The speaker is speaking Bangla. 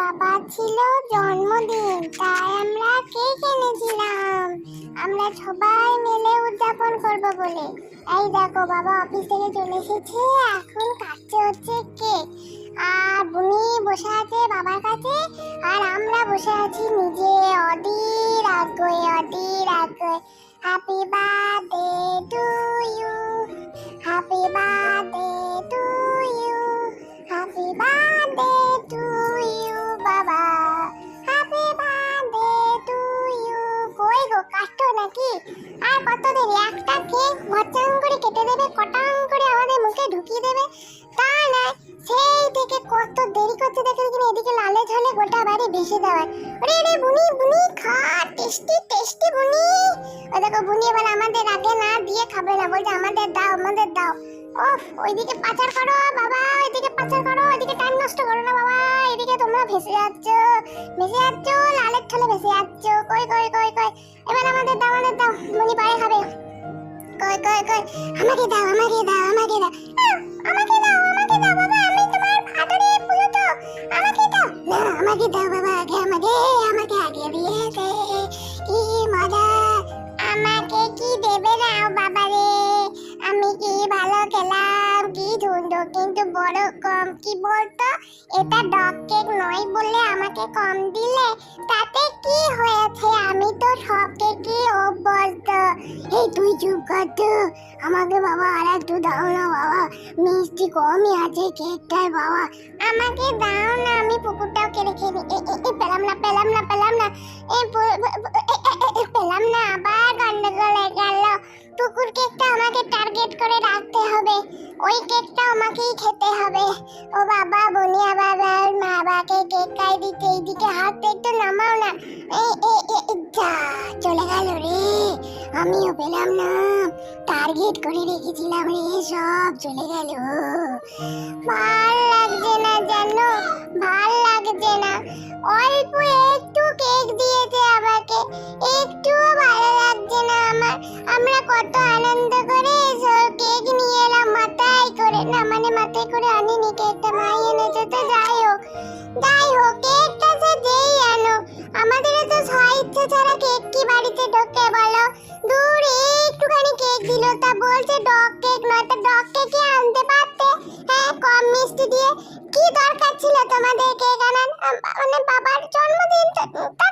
বাবা ছিল জন্মদিন, তাই আমরা কেক এনেছিলাম। আমরা সবাই মিলে উদযাপন করব বলে। এই দেখো বাবা অফিস থেকে চলে এসেছে, এখন কাটছে হচ্ছে কেক। আর বুনি বসে আছে বাবার কাছে, আর আমরা বসে আছি নিজে, অধীর আগ্রহে অধীর আগ্রহে। হ্যাপি বার্থডে টু নাকি আর কত একটা কেক ভচাং করে কেটে দেবে, কটাং করে আমাদের মুখে ঢুকিয়ে দেবে? তা না সেই থেকে কত দেরি করতে দেখে দেখি এদিকে লালে ঝলে গোটা বাড়ি ভেসে দেওয়ার ওরে রে বুনি বুনি, খা, টেস্টি টেস্টি বুনি। ও দেখো বুনি এবার আমাদের আগে না দিয়ে খাবে না, বলছে আমাদের দাও আমাদের দাও। ওফ, ওইদিকে পাচার করো বাবা ওইদিকে পাচার করো ওইদিকে টাইম নষ্ট করো না বাবা, এদিকে তোমরা ভেসে যাচ্ছ ভেসে যাচ্ছ, লালের ঠলে ভেসে যাচ্ছ, কই কই কই কই। এবার আমাদের কই কই? আমাকে দাও আমাকে দাও আমাকে দাও। আমাকে দাও আমাকে দাও, বাবা, আমি তোমার আদরে পুলো তো আমাকে দাও। না, আমাকে দাও, বাবা, আগে আমাকে আমাকে আগে দিয়ে দে। কি মজা। আমাকে সুন্দর কিন্তু বড় কম কি বলতো? এটা ডগ কেক নয় বলে আমাকে কম দিলে তাতে কি হয়েছে? আমি তো সব কেকই অভ্যস্ত। এই তুই চুপ কর তো। আমাকে বাবা আর একটু দাও না বাবা। মিষ্টি কমই আছে কেকটায় বাবা। আমাকে দাও না আমি পুকুরটাও কেড়ে খেয়ে নিই। পেলাম না পেলাম না পেলাম না। এ, পু- পু- পু- এ, এ, এ, এ, পেলাম না আবার গন্ডগোল হয়ে গেল। পুকুর কেকটা আমাকে টার্গেট করে রাখতে হবে। ওই কেকটা আমাকেই খেতে হবে। ও বাবা বনিয়া বাবা মা বাবাকে কেক খাই দিতে এইদিকে হাত একটু নামাও না। এই যা, চলে গেল রে। আমিও পেলাম না। টার্গেট করে রেখেছিলাম রে, সব চলে গেল। ভালো লাগছে না জানো, ভালো লাগছে না। অল্প একটু কেক দিয়েছে আমাকে, একটুও ভালো লাগছে না আমার। আমরা কত মাথায় করে আনিনি কেকটা মাই এনেছে তো যাই হোক। যাই হোক, কেকটা সে যেই আনো। আমাদেরও তো ছয় ইচ্ছে ছাড়া কেক কি বাড়িতে ঢোকে বলো? দূর একটুখানি কেক দিল, তা বলছে ডগ কেক নয়, তো ডগ কেকই আনতে পারতে? হ্যাঁ কম মিষ্টি দিয়ে। কি দরকার ছিল তোমাদের কেক আনার? মানে বাবার জন্মদিন কি তো তা